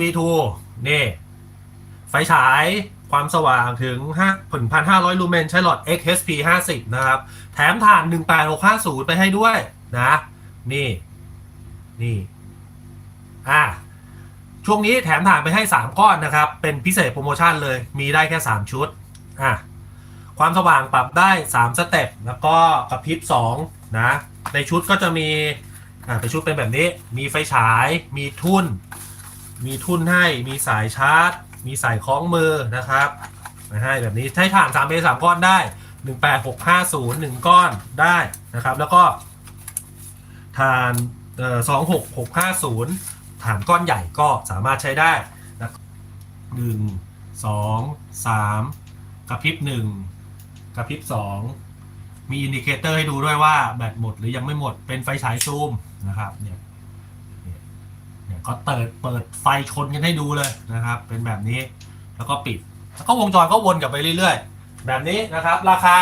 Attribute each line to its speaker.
Speaker 1: V2 นี่ ไฟฉายความสว่างถึง5 1,500 ลูเมนใช้หลอด XHP 50 นะครับ แถมถ่าน 18650 ไปให้ด้วยนะ นี่ นี่ อะช่วงนี้แถมถ่านไปให้ 3 ก้อนนะครับ เป็นพิเศษโปรโมชั่นเลย มีได้แค่ 3 ชุด อะ ความสว่างปรับได้ 3 สเต็ป แล้วก็กระพริบ2นะ ในชุดก็จะมี อ่าเป็นชุดเป็นแบบนี้ มีไฟฉาย มีทุ่น มีทุ่นให้มีสายชาร์จ มีสายคล้องมือนะครับมาให้แบบนี้ใช้ถ่าน3เบสามก้อนได้ 18650 1 ก้อนได้นะครับ แล้วก็ถ่านเอ่อ26650ถ่านก้อนใหญ่ก็สามารถใช้ได้นะหนึ่งสองสามกระพริบหนึ่งกระพริบสองมีอินดิเคเตอร์ให้ดูด้วยว่าแบตหมดหรือยังไม่หมดเป็นไฟฉายซูมนะครับเนี่ย เนี่ยก็เปิดเปิดไฟชนกันให้ดูเลยนะครับ เป็นแบบนี้แล้วก็ปิด แล้วก็วงจรก็วนกลับไปเรื่อย ๆ แบบนี้นะครับ ราคา